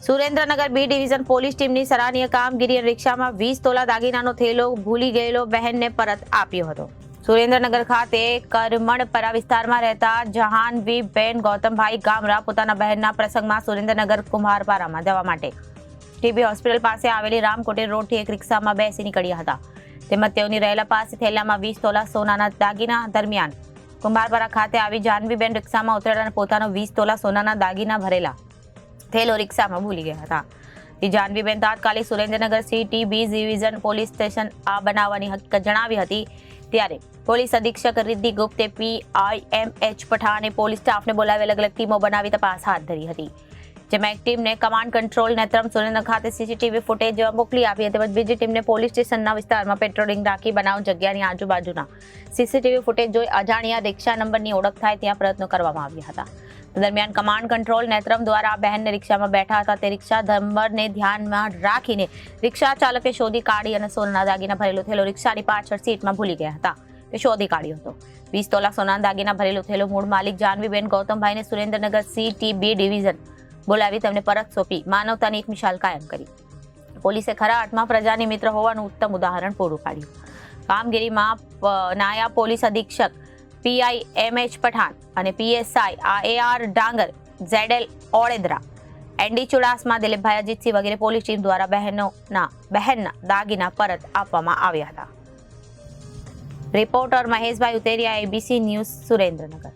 Surendranagar B division police ટીમની સરાહનીય કામગીરી અને રિક્ષામાં વીસ તોલા દાગીનાનો થેલો ભૂલી ગયેલો બહેનને પરત આપ્યો હતો. સુરેન્દ્રનગર ખાતે કરમણપરા વિસ્તારમાં રહેતા જહાનવી બેન ગૌતમભાઈ ગામરા પોતાના બહેનના પ્રસંગમાં સુરેન્દ્રનગર કુમારપારામાં જવા માટે ટીબી હોસ્પિટલ પાસે આવેલી રામકોટે રોડથી એક રિક્ષામાં બેસી નીકળ્યા હતા. તેમજ તેઓની રહેલા પાસે થેલામાં વીસ તોલા સોનાના દાગીના દરમિયાન કુંભારપારા ખાતે આવી જાનવીબેન રિક્ષામાં ઉતરેલા અને પોતાનો વીસ તોલા સોનાના દાગીના ભરેલા થેલો રિક્ષામાં ભૂલી ગયા હતા. તે જાનવીબેન તાત્કાલિક Surendranagar city B division police station આ બનાવવાની હકીકત જણાવી હતી. ત્યારે પોલીસ અધિક્ષક Riddhi Gupte P I M H પઠાણે police સ્ટાફને બોલાવી અલગ અલગ ટીમો બનાવી તપાસ હાથ ધરી હતી. જેમાં એક ટીમને કમાન્ડ કંટ્રોલ નેત્રમ સુરેન્દ્ર ખાતે સીસીટીવી ફૂટેજ મોકલી આપી તેમજ બીજી ટીમને પોલીસ સ્ટેશનના વિસ્તારમાં પેટ્રોલિંગ રાખી બનાવ જગ્યાની આજુબાજુના સીસીટીવી ફૂટેજ જોઈ અજાણ્યા રિક્ષા નંબરની ઓળખ થાય ત્યાં પ્રયત્નો કરવામાં આવ્યા હતા. દરમિયાન કમાન્ડ કંટ્રોલ નેત્રમ દ્વારા બહેનને રિક્ષામાં બેઠા હતા. તે રિક્ષા નંબરને ધ્યાનમાં રાખીને રિક્ષા ચાલકે શોધી કાઢી અને સોનાના દાગીના ભરેલો થયેલો રિક્ષાની પાછળ સીટમાં ભૂલી ગયા હતા. તે શોધી કાઢ્યો હતો. વીસ તોલા સોનાના દાગીના ભરેલો થયેલો મૂળ માલિક જાનવીબેન ગૌતમભાઈને સુરેન્દ્રનગર બી ડિવિઝન બોલાવી તેમને પરત સોંપી. માનવતાની એક મિશાલ કાયમ કરી. પોલીસે ખરા અર્થમાં પ્રજાની મિત્ર હોવાનું ઉત્તમ ઉદાહરણ પૂરું પાડ્યું. કામગીરીમાં નાયા પોલીસ અધિક્ષક પીઆઈ એમ એચ પઠાણ અને પીએસઆઈ આ A R Dangar ઝેડેલ Odedara N D Chudasama, દિલીપભાઈ અજીતસિંહ વગેરે પોલીસ ટીમ દ્વારા બહેનોના, બહેનના દાગીના પરત આપવામાં આવ્યા હતા. Reporter Maheshbhai Uteriya, ABC news Surendranagar.